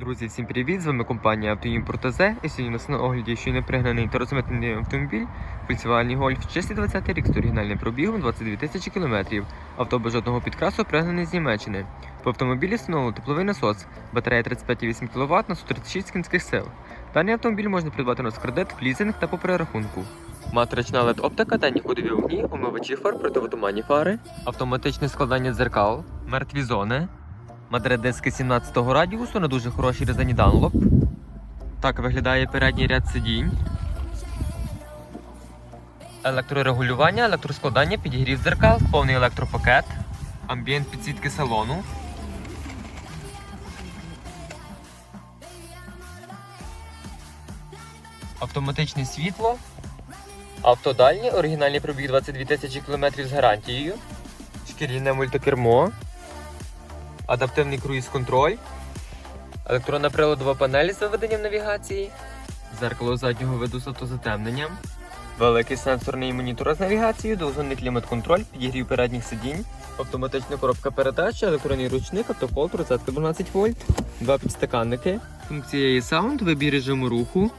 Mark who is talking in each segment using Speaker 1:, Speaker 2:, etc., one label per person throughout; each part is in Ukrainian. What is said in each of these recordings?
Speaker 1: Друзі, всім привіт! З вами компанія «Автоімпорт АЗ» і сьогодні у нас на огляді не пригнаний та розмитнений автомобіль Volkswagen Golf 620 рік з оригінальним пробігом 22 тисячі кілометрів. Авто без жодного підкрасу пригнаний з Німеччини. По автомобілі встановлено тепловий насос, батарея 35,8 кВт на 136 кінських сил. Даний автомобіль можна придбати на кредит, лізинг та по перерахунку. Матрична LED оптика, денні ходові вогні, умивачі фар, противотуманні фари, автоматичне складання дзеркал, мертві зони, Мадридиски 17-го радіусу на дуже хорошій резині Dunlop. Так виглядає передній ряд сидінь. Електрорегулювання, електроскладання, підігрів дзеркал, повний електропакет, амбієнт підсвітки салону. Автоматичне світло. Автодальні, оригінальний пробіг 22 тисячі кілометрів з гарантією. Шкіряне мультикермо адаптивний круїз-контроль, електронна приладова панель з виведенням навігації, зеркало заднього виду з автозатемненням, великий сенсорний монітор з навігацією, двозонний клімат-контроль, підігрів передніх сидінь, автоматична коробка передач, електронний ручник, автохолд, розетка 12 вольт, два підстаканники, функція є саунд, вибір режиму руху.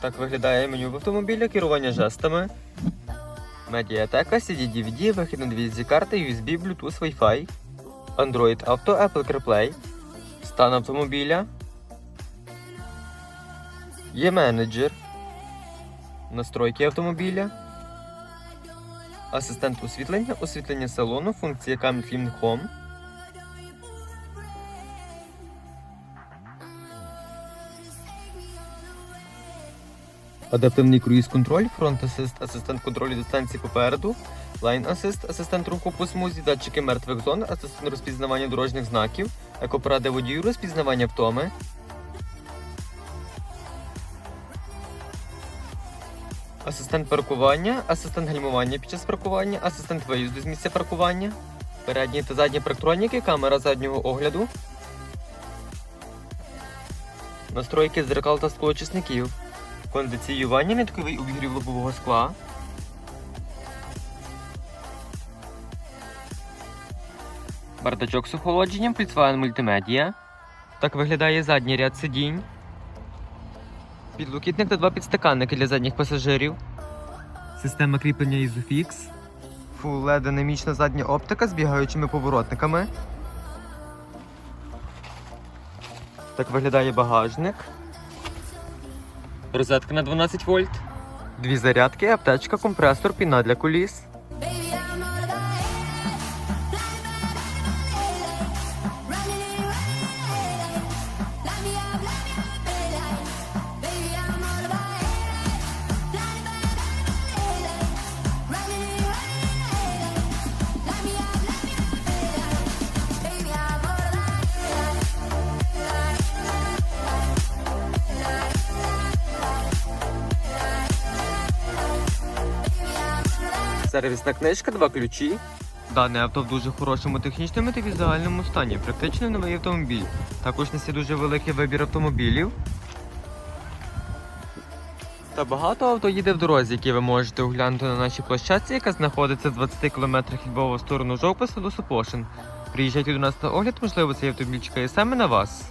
Speaker 1: Так виглядає меню в автомобілі, керування жестами. Медіатека, CD-DVD, вихід на дві карти, USB, Bluetooth, Wi-Fi, Android Auto, Apple CarPlay, стан автомобіля. Є менеджер, настройки автомобіля, асистент освітлення, освітлення салону, функція Camera Home. Адаптивний круїз-контроль, фронт асист, асистент контролю дистанції попереду, лайн асист, асистент руху по смузі, датчики мертвих зон, асистент розпізнавання дорожніх знаків, екопоради водію, розпізнавання втоми. Асистент паркування, асистент гальмування під час паркування, асистент виїзду з місця паркування, передні та задні парктроніки, камера заднього огляду, настройки дзеркал та склоочисників кондиціювання, нитковий обігрів лобового скла. Бардачок з охолодженням, Volkswagen мультимедіа. Так виглядає задній ряд сидінь. Підлокітник та два підстаканники для задніх пасажирів. Система кріплення Isofix. Full LED динамічна задня оптика з бігаючими поворотниками. Так виглядає багажник. Розетка на 12 вольт. Дві зарядки, аптечка, компресор, піна для коліс. Сервісна книжка, два ключі. Дане авто в дуже хорошому технічному та візуальному стані. Практично новий автомобіль. Також несе дуже великий вибір автомобілів. Та багато авто їде в дорозі, які ви можете оглянути на нашій площадці, яка знаходиться в 20 км від Львова сторону Жовпаса до Супошин. Приїжджайте до нас на огляд, можливо, цей автомобіль чекає саме на вас.